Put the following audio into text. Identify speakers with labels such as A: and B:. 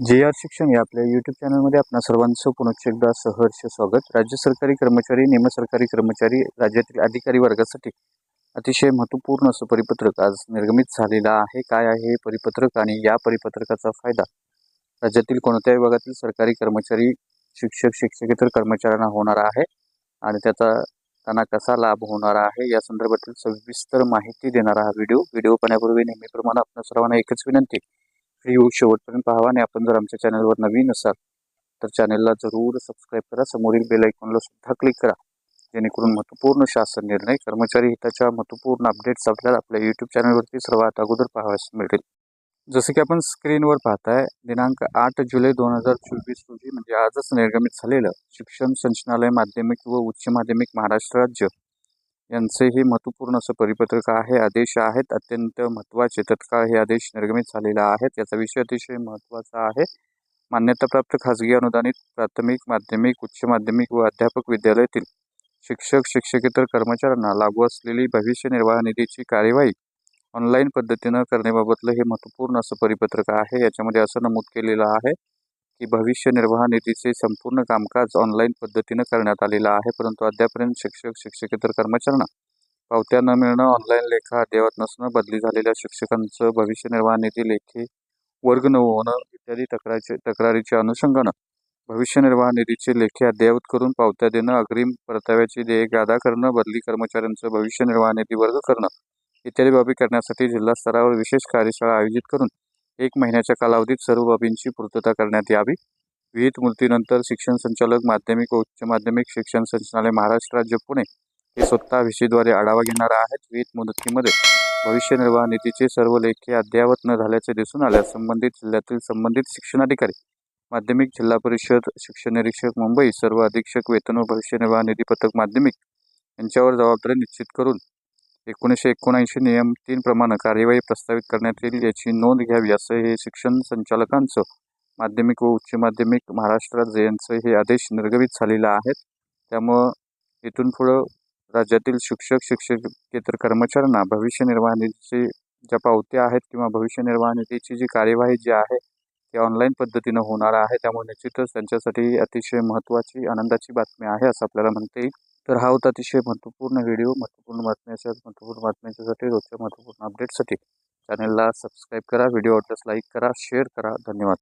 A: जे आर शिक्षण या आपल्या यूट्यूब चॅनलमध्ये आपणा सर्वांचं पुनश्च एकदा सहर्ष स्वागत. राज्य सरकारी कर्मचारी निमसरकारी कर्मचारी राज्यातील अधिकारी वर्गासाठी अतिशय महत्त्वपूर्ण असं परिपत्रक आज निर्गमित झालेलं आहे. काय आहे हे परिपत्रक आणि या परिपत्रकाचा फायदा? राज्यातील कोणत्याही विभागातील सरकारी कर्मचारी शिक्षक शिक्षकेतर कर्मचाऱ्यांना होणार आहे आणि त्याचा त्यांना कसा लाभ होणार आहे या संदर्भातील सविस्तर माहिती देणारा हा व्हिडिओ. व्हिडिओ पाहण्यापूर्वी नेहमीप्रमाणे आपल्या सर्वांना एकच विनंती व्हिडिओ शेवटपर्यंत पाहावा आणि आपण जर आमच्या चॅनलवर नवीन असाल तर चॅनलला जरूर सबस्क्राईब करा. समोरील बेल आयकॉनला सुद्धा क्लिक करा. जेणेकरून महत्त्वपूर्ण शासन निर्णय कर्मचारी हिताच्या महत्त्वपूर्ण अपडेट्स आपल्याला आपल्या यूट्यूब चॅनलवरती सर्वात अगोदर पाहावयास मिळतील. जसं की आपण स्क्रीनवर पाहताय दिनांक आठ जुलै दोन हजार चोवीस रोजी म्हणजे आजच निर्गमित झालेलं शिक्षण संचालनालय माध्यमिक व उच्च माध्यमिक महाराष्ट्र राज्य यांचे हे महत्त्वपूर्ण असं परिपत्रक आहे. आदेश आहेत. अत्यंत महत्त्वाचे. तत्काळ हे आदेश निर्गमित झालेले आहेत. याचा विषय अतिशय महत्त्वाचा आहे. मान्यताप्राप्त खाजगी अनुदानित प्राथमिक माध्यमिक उच्च माध्यमिक व अध्यापक विद्यालयातील शिक्षक शिक्षकेतर कर्मचाऱ्यांना लागू असलेली भविष्य निर्वाह निधीची कार्यवाही ऑनलाईन पद्धतीनं करण्याबाबतलं हे महत्त्वपूर्ण असं परिपत्रक आहे. याच्यामध्ये असं नमूद केलेलं आहे. की भविष्य निर्वाह निधीचे संपूर्ण कामकाज ऑनलाईन पद्धतीनं करण्यात आलेलं आहे परंतु अद्यापर्यंत शिक्षक शिक्षकेतर कर्मचाऱ्यांना पावत्या न मिळणं ऑनलाईन लेखा अद्ययावत नसणं बदली झालेल्या शिक्षकांचं भविष्य निर्वाह निधी लेखी वर्ग न होणं इत्यादी तक्रारीचे तक्रारीच्या अनुषंगानं भविष्य निर्वाह निधीचे लेखे अद्ययावत करून पावत्या देणं अग्रिम परताव्याची देयक अदा करणं बदली कर्मचाऱ्यांचं भविष्य निर्वाह निधी वर्ग करणं इत्यादी बाबी करण्यासाठी जिल्हा स्तरावर विशेष कार्यशाळा आयोजित करून एक महिन्याच्या कालावधीत सर्व बाबींची पूर्तता करण्यात यावी. विहित मूर्तीनंतर शिक्षण संचालक माध्यमिक व उच्च माध्यमिक शिक्षण संचालय महाराष्ट्र राज्य पुणे हे स्वतः विषयीद्वारे आढावा घेणार आहेत. विहित मुदतीमध्ये भविष्य निर्वाह निधीचे सर्व लेखे अद्ययावत न झाल्याचे दिसून आल्यास संबंधित जिल्ह्यातील संबंधित शिक्षणाधिकारी माध्यमिक जिल्हा परिषद शिक्षण निरीक्षक मुंबई सर्व अधीक्षक वेतन व भविष्य निर्वाह निधी पथक माध्यमिक यांच्यावर जबाबदारी निश्चित करून एकोणीसशे एकोणऐंशी नियम तीन प्रमाणे कार्यवाही प्रस्तावित करण्यात येईल याची नोंद घ्यावी असं हे शिक्षण संचालकांचं माध्यमिक व उच्च माध्यमिक महाराष्ट्र राज्य यांचं हे आदेश निर्गमित झालेला आहेत त्यामुळं इथून पुढं राज्यातील शिक्षक शिक्षकेतर कर्मचाऱ्यांना भविष्य निर्वाह निधीचे ज्या पावत्या आहेत किंवा भविष्य निर्वाह निधीची जी कार्यवाही जी आहे ती ऑनलाईन पद्धतीनं होणार आहे. त्यामुळे निश्चितच त्यांच्यासाठी अतिशय महत्त्वाची आनंदाची बातमी आहे असं आपल्याला म्हणता येईल. तर हा होता अतिशय महत्त्वपूर्ण व्हिडिओ. महत्त्वपूर्ण बातम्याच्या महत्त्वपूर्ण बातम्यांच्यासाठी रोजच्या महत्त्वपूर्ण अपडेटसाठी चॅनलला सबस्क्राईब करा. व्हिडिओ आवडल्यास लाईक करा शेअर करा. धन्यवाद.